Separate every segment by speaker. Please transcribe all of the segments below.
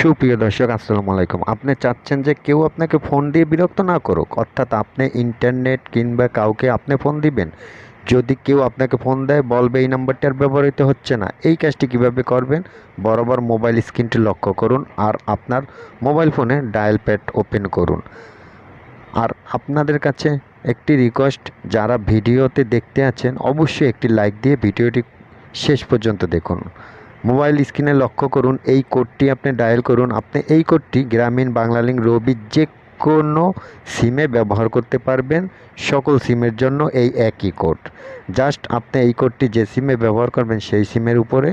Speaker 1: সুপ্রিয় দর্শক, আসসালামু আলাইকুম। আপনি চাচ্ছেন যে কেউ আপনাকে ফোন দিয়ে বিরক্ত না করুক, অর্থাৎ আপনি ইন্টারনেট কিংবা কাউকে আপনি ফোন দিবেন। যদি কেউ আপনাকে ফোন দেয়, বলবে এই নাম্বারটি আর ব্যবহৃত হচ্ছে না। এই কাজটি কীভাবে করবেন? বরাবর মোবাইল স্ক্রিনটি লক্ষ্য করুন আর আপনার মোবাইল ফোনে ডায়াল প্যাড ওপেন করুন। আর আপনাদের কাছে একটি রিকোয়েস্ট, যারা ভিডিওতে দেখতে আছেন, অবশ্যই একটি লাইক দিয়ে ভিডিওটি শেষ পর্যন্ত দেখুন। মোবাইল স্ক্রিনে লক্ষ্য করুন, এই কোডটি আপনি ডায়াল করুন। আপনি এই কোডটি গ্রামীণ বাংলালিংক রবি যে কোনো সিমে ব্যবহার করতে পারবেন, সকল সিমের জন্য এই একই কোড। জাস্ট আপনি এই কোডটি যে সিমে ব্যবহার করবেন, সেই সিমের উপরে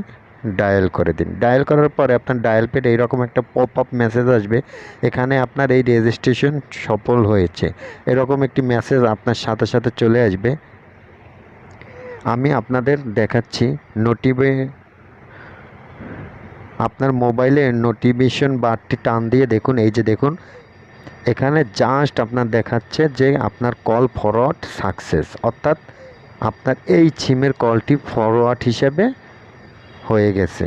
Speaker 1: ডায়াল করে দিন। ডায়াল করার পরে আপনার ডায়াল পেড এইরকম একটা পপ আপ মেসেজ আসবে। এখানে আপনার এই রেজিস্ট্রেশন সফল হয়েছে। এরকম একটি মেসেজ আপনার সাথে সাথে চলে আসবে। আমি আপনাদের দেখাচ্ছি নোটিফে আপনার মোবাইলে নোটিফিকেশন বারটি টান দিয়ে দেখুন, এই যে দেখুন। এখানে জাস্ট আপনার দেখাচ্ছে যে আপনার কল ফরওয়ার্ড সাকসেস অর্থাৎ আপনার এই সিমের কলটি ফরওয়ার্ড হিসেবে হয়ে গেছে।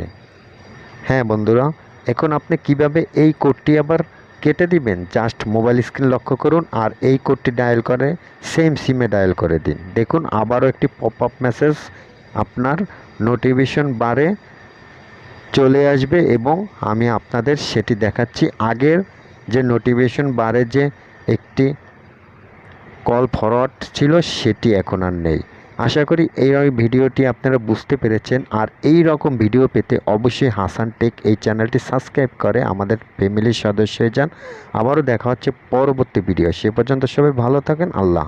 Speaker 1: হ্যাঁ বন্ধুরা, এখন আপনি কীভাবে এই কোডটি আবার কেটে দিবেন? জাস্ট মোবাইল স্ক্রিন লক্ষ্য করুন আর এই কোডটি ডায়াল করে সেম সিমে ডায়াল করে দিন। দেখুন, আবারও একটি পপ আপ মেসেজ আপনার নোটিফিকেশন বারে চলে আসবে এবং আমি আপনাদের সেটি দেখাচ্ছি। আগের যে নোটিফিকেশন বারে যে একটি কল ফরওয়ার্ড ছিল, সেটি এখন আর নেই। আশা করি এই ভিডিওটি আপনারা বুঝতে পেরেছেন। আর এই রকম ভিডিও পেতে অবশ্যই হাসান টেক এই চ্যানেলটি সাবস্ক্রাইব করে আমাদের ফ্যামিলির সদস্য হয়ে যান। আবারও দেখা হচ্ছে পরবর্তী ভিডিও সে পর্যন্ত সবাই ভালো থাকেন। আল্লাহ